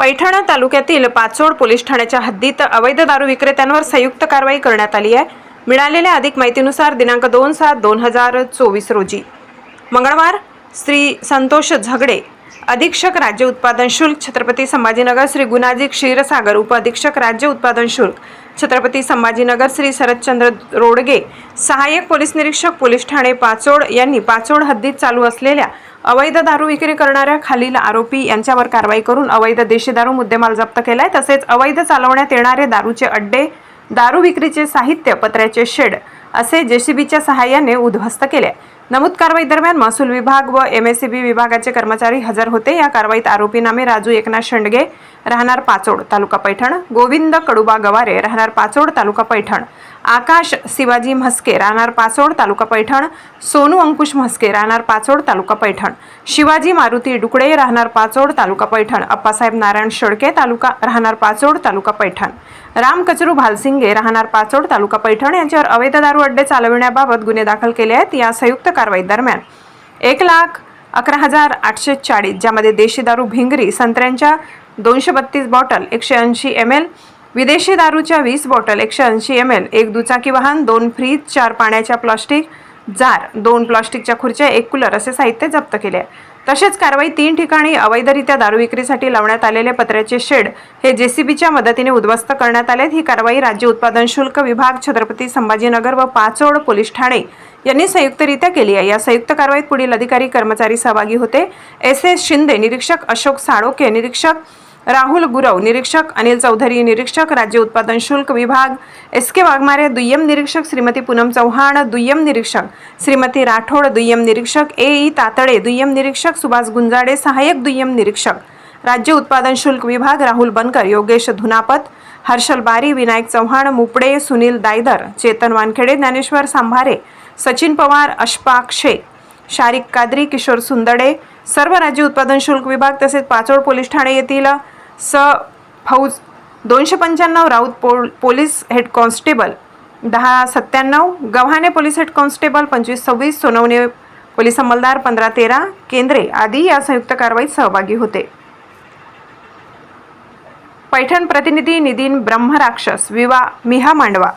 पैठणा तालुक्यातील पाचोड पोलीस ठाण्याच्या हद्दीत अवैध दारू विक्रेत्यांवर संयुक्त कारवाई करण्यात आली आहे. मिळालेल्या अधिक माहितीनुसार दिनांक दोन सात दोन हजार चोवीस रोजी. मंगळवार श्री संतोष झगडे अधीक्षक राज्य उत्पादन शुल्क छत्रपती संभाजीनगर श्री गुणाजी क्षीरसागर उपअधीक्षक राज्य उत्पादन शुल्क छत्रपती संभाजीनगर श्री शरदचंद्र रोडगे सहाय्यक पोलीस निरीक्षक पोलीस ठाणे पाचोड यांनी पाचोड हद्दीत चालू असलेल्या अवैध दारू विक्री करणाऱ्या खालील आरोपी यांच्यावर कारवाई करून अवैध देशी दारू मुद्देमाल जप्त केलाय. तसेच अवैध चालवण्यात येणारे दारूचे अड्डे दारू विक्रीचे साहित्य पत्र्याचे शेड असे जेसीबीच्या सहाय्याने उद्ध्वस्त केले. नमूद कारवाई दरम्यान महसूल विभाग व एमएससीबी विभागाचे कर्मचारी हजर होते. या कारवाईत आरोपी नामे राजू एकनाथ शेंडगे राहणार पाचोड तालुका पैठण. गोविंद कडुबा गवारे राहणार पाचोड तालुका पैठण. आकाश शिवाजी म्हस्के राहणार पाचोड तालुका पैठण. सोनू अंकुश म्हस्के राहणार पाचोड तालुका पैठण. शिवाजी मारुती डुकडे राहणार पाचोड तालुका पैठण. अप्पासाहेब नारायण शेळके तालुका राहणार पाचोड तालुका पैठण. राम कचरू भालसिंगे राहणार पाचोड तालुका पैठण. यांच्यावर अवैध दारू अड्डे चालविण्याबाबत गुन्हे दाखल केले आहेत. या संयुक्त कारवाई दरम्यान. एक लाख अकरा हजार आठशे चाळीस ज्यामध्ये देशी दारू भिंगरी संत्र्यांच्या दोनशे बत्तीस बॉटल एकशे ऐंशी एम एल विदेशी दारूच्या वीस बॉटल एकशे ऐंशी एम एल एक दुचाकी वाहन दोन फ्रीज चार पाण्याच्या प्लास्टिक जार दोन प्लास्टिकच्या खुर्च्या एक कूलर असे साहित्य जप्त केले आहे. तसेच कारवाई तीन ठिकाणी अवैधरित्या दारू विक्रीसाठी लावण्यात आलेले पत्र्याचे शेड हे जेसीबीच्या मदतीने उद्ध्वस्त करण्यात आले ही कारवाई राज्य उत्पादन शुल्क विभाग छत्रपती संभाजीनगर व पाचोड पोलीस ठाणे यांनी संयुक्तरित्या केली आहे. या संयुक्त कारवाईत पुढील अधिकारी कर्मचारी सहभागी होते. एस एस शिंदे निरीक्षक अशोक साळोके निरीक्षक राहुल गुरव निरीक्षक अनिल चौधरी निरीक्षक राज्य उत्पादन शुल्क विभाग एस के वाघमारे दुय्यम निरीक्षक श्रीमती पूनम चव्हाण दुय्यम निरीक्षक श्रीमती राठोड दुय्यम निरीक्षक ए ई तातडे दुय्यम निरीक्षक सुभाष गुंजाडे सहाय्यक दुय्यम निरीक्षक राज्य उत्पादन शुल्क विभाग राहुल बनकर योगेश धुनापत हर्षल बारी विनायक चव्हाण मुपडे सुनील दायदर चेतन वानखेडे ज्ञानेश्वर सांभारे सचिन पवार अशफाक शेख. शारिक कादरी किशोर सुंदडे सर्व राज्य उत्पादन शुल्क विभाग तसेच पाचोड पोलीस ठाणे येथील स. फौज दोनशे पंच्याण्णव राऊत पोल पोलीस हेड कॉन्स्टेबल दहा सत्त्याण्णव गव्हाणे पोलीस हेड कॉन्स्टेबल पंचवीस सव्वीस सोनवणे पोलीस अंमलदार पंधरा तेरा केंद्रे आदी या संयुक्त कारवाईत सहभागी होते. पैठण प्रतिनिधी नितीन ब्रह्मराक्षस विवा मिहा मांडवा.